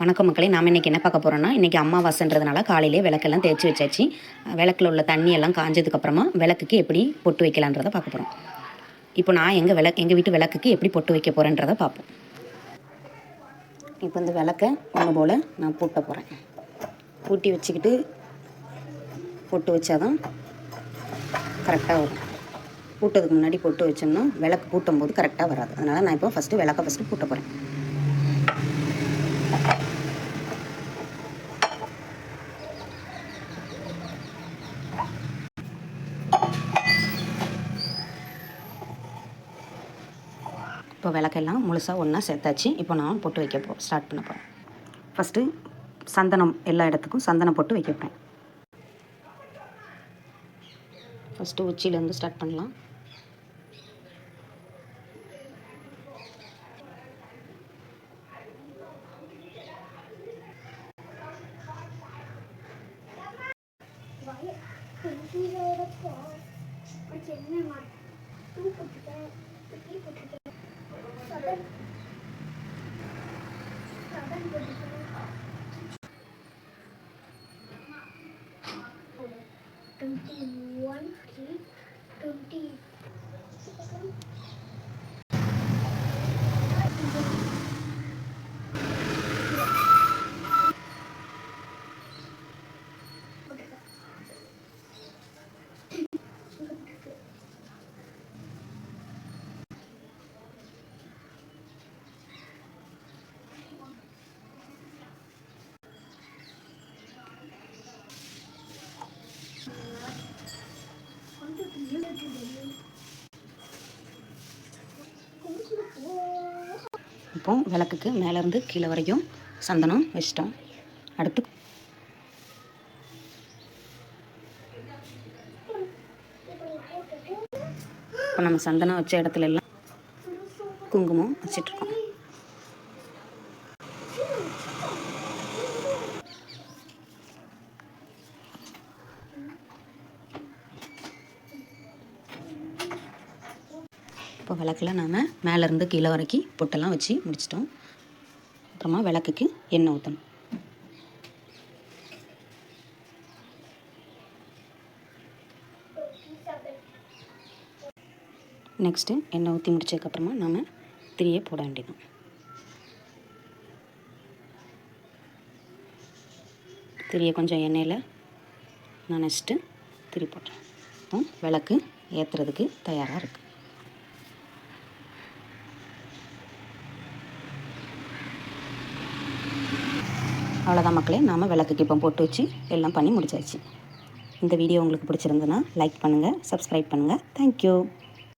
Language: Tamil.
வணக்கம் மக்களே நாம் இன்றைக்கி என்ன பார்க்க போகிறோம்னா இன்றைக்கி அம்மாவாசன்றதுனால காலையிலே விளக்கெல்லாம் தேய்ச்சி வச்சாச்சு. விளக்கில் உள்ள தண்ணி எல்லாம் காஞ்சதுக்கப்புறமா விளக்குக்கு எப்படி பொட்டு வைக்கலான்றதை பார்க்க போகிறோம் இப்போ நான் எங்கள் விளக்கு எங்கள் வீட்டு விளக்குக்கு எப்படி பொட்டு வைக்க போகிறேன்றதை பார்ப்போம். இப்போ இந்த விளக்கை ஒன்று போல் நான் பூட்ட போகிறேன் பூட்டி வச்சுக்கிட்டு பொட்டு வச்சாதான் கரெக்டாக வரும். பூட்டதுக்கு முன்னாடி பொட்டு வச்சோம்னா விளக்கு பூட்டும் போது கரெக்டாக வராது. அதனால் நான் இப்போ ஃபஸ்ட்டு விளக்கை ஃபஸ்ட்டு பூட்ட போகிறேன் இப்போ விளக்கெல்லாம் முழுசாக ஒன்றா சேர்த்தாச்சு. இப்போ நான் போட்டு வைக்க போ ஸ்டார்ட் பண்ண போகிறேன் ஃபஸ்ட்டு சந்தனம் எல்லா இடத்துக்கும் சந்தனம் போட்டு வைக்க போகிறேன் ஃபஸ்ட்டு உச்சியிலேருந்து ஸ்டார்ட் பண்ணலாம். என்ன one feet இப்போ விளக்குக்கு மேலேருந்து கீழே வரைக்கும் சந்தனம் வச்சிட்டோம் அடுத்து இப்போ நம்ம சந்தனம் வச்ச இடத்துல எல்லாம் குங்குமம் வச்சிட்ருக்கோம். இப்போ விளக்கில் நாம் மேலேருந்து கீழே வரைக்கும் பொட்டெல்லாம் வச்சு முடிச்சிட்டோம். அப்புறமா விளக்குக்கு எண்ணெய் ஊற்றணும் நெக்ஸ்ட்டு எண்ணெய் ஊற்றி முடிச்சதுக்கப்புறமா நாம் திரியை போட வேண்டியதும் திரியை கொஞ்சம் எண்ணெயில் நினச்சிட்டு திரி போட்டுறேன் விளக்கு ஏற்றுறதுக்கு தயாராக இருக்குது அவ்வளோதான் மக்களே நாம் விளக்குக்கு இப்போ போட்டு வச்சு எல்லாம் பண்ணி முடிச்சாச்சு. இந்த வீடியோ உங்களுக்கு பிடிச்சிருந்ததுன்னா லைக் பண்ணுங்கள் சப்ஸ்கிரைப் பண்ணுங்கள் தேங்க்யூ